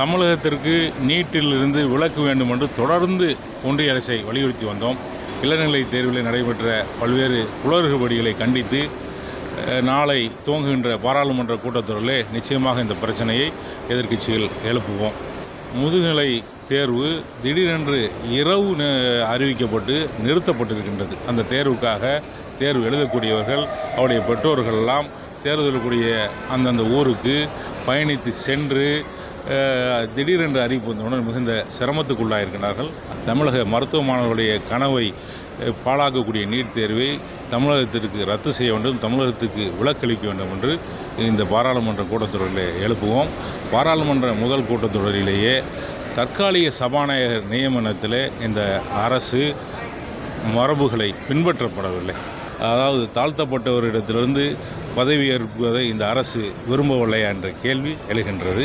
தமிழகத்திற்கு நீட்டிலிருந்து விலக்கு வேண்டும் என்று தொடர்ந்து ஒன்றிய அரசை வலியுறுத்தி வந்தோம். இளநிலை தேர்வில் நடைபெற்ற பல்வேறு குளறுபடிகளை கண்டித்து நாளை துவங்குகின்ற பாராளுமன்ற கூட்டத்தொடரிலே நிச்சயமாக இந்த பிரச்சனையை எதிர்க்கட்சிகள் எழுப்புவோம். முதுநிலை தேர்வு திடீரென்று இரவு ந- அறிவிக்கப்பட்டு நிறுத்தப்பட்டிருக்கின்றது. அந்த தேர்வுக்காக தேர்வு எழுதக்கூடியவர்கள் அவருடைய பெற்றோர்கள் தேர்தலுக்குரிய அந்தந்த ஊருக்கு பயணித்து சென்று திடீரென்று அறிவிப்பு வந்தவுடன் மிகுந்த சிரமத்துக்குள்ளாயிருக்கிறார்கள். தமிழக மருத்துவ மாணவர்களுடைய கனவை பாழாக்கக்கூடிய நீட் தேர்வை தமிழகத்திற்கு ரத்து செய்ய வேண்டும் தமிழகத்துக்கு விலக்களிக்க வேண்டும் என்று இந்த பாராளுமன்ற கூட்டத்தொடரில் எழுப்புவோம். பாராளுமன்ற முதல் கூட்டத்தொடரிலேயே தற்காலிக சபாநாயகர் நியமனத்தில் இந்த அரசு மரபுகளை பின்பற்றப்படவில்லை. அதாவது தாழ்த்தப்பட்டவரிடத்திலிருந்து பதவியேற்பதை இந்த அரசு விரும்பவில்லையா என்ற கேள்வி எழுகின்றது.